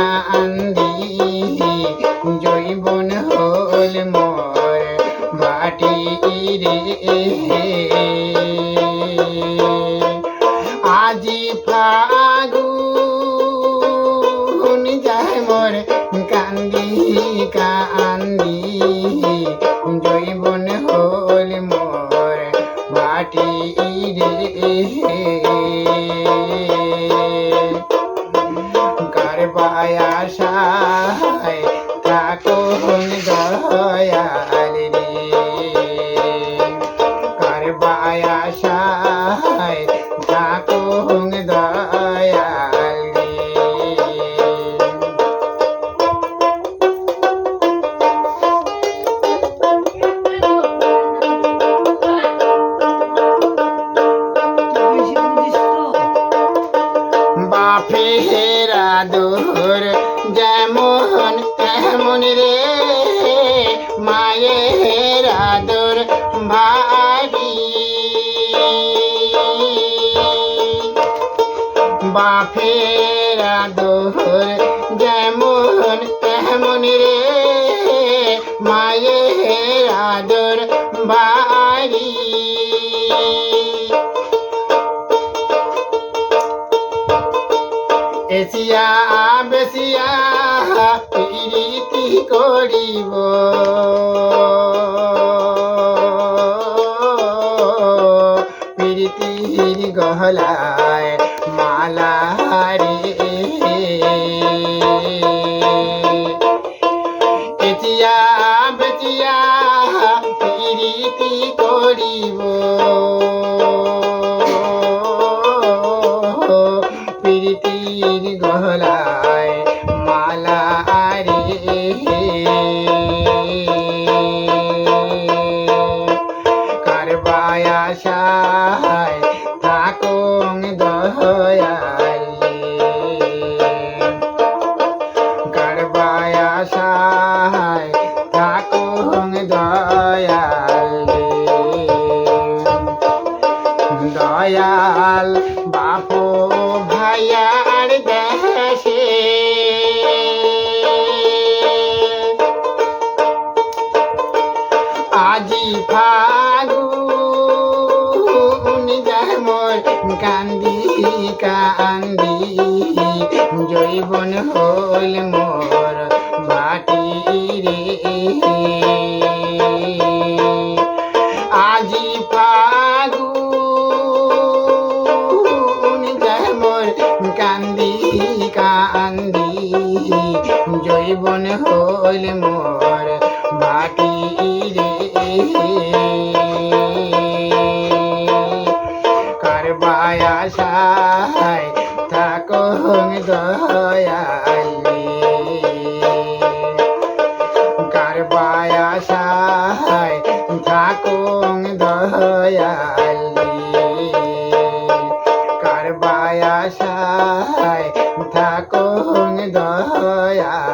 কান্দি জৈবন হল মর বাটি রে। আজি ফাগুন যায় মর কান্দি কান্দি কারবায় বাপেরা দূর যেমন তেমন রে। মায়ের আদর ভারী বাপের আদর যেমন তেমন রে। মায়ের আদর ভারী এসিয়া বেসিয়া প্রীতি করিব? প্রীতির গহলায় মালা আশায় থাকুন দয়াল আশায় থাকুন দয়াল বাপু ভাইয়ার দেশে। আজি ফাগুন কান্দি কান্দি। জৈবন হল মোর বাটি রে। আজি যায় মোর কান্দি কান্দি। জৈবন হল মোর বাটি রে। দয়াল কারবায় আশায় থাকুন দয়াল কারবায় আশায় থাকুন দয়াল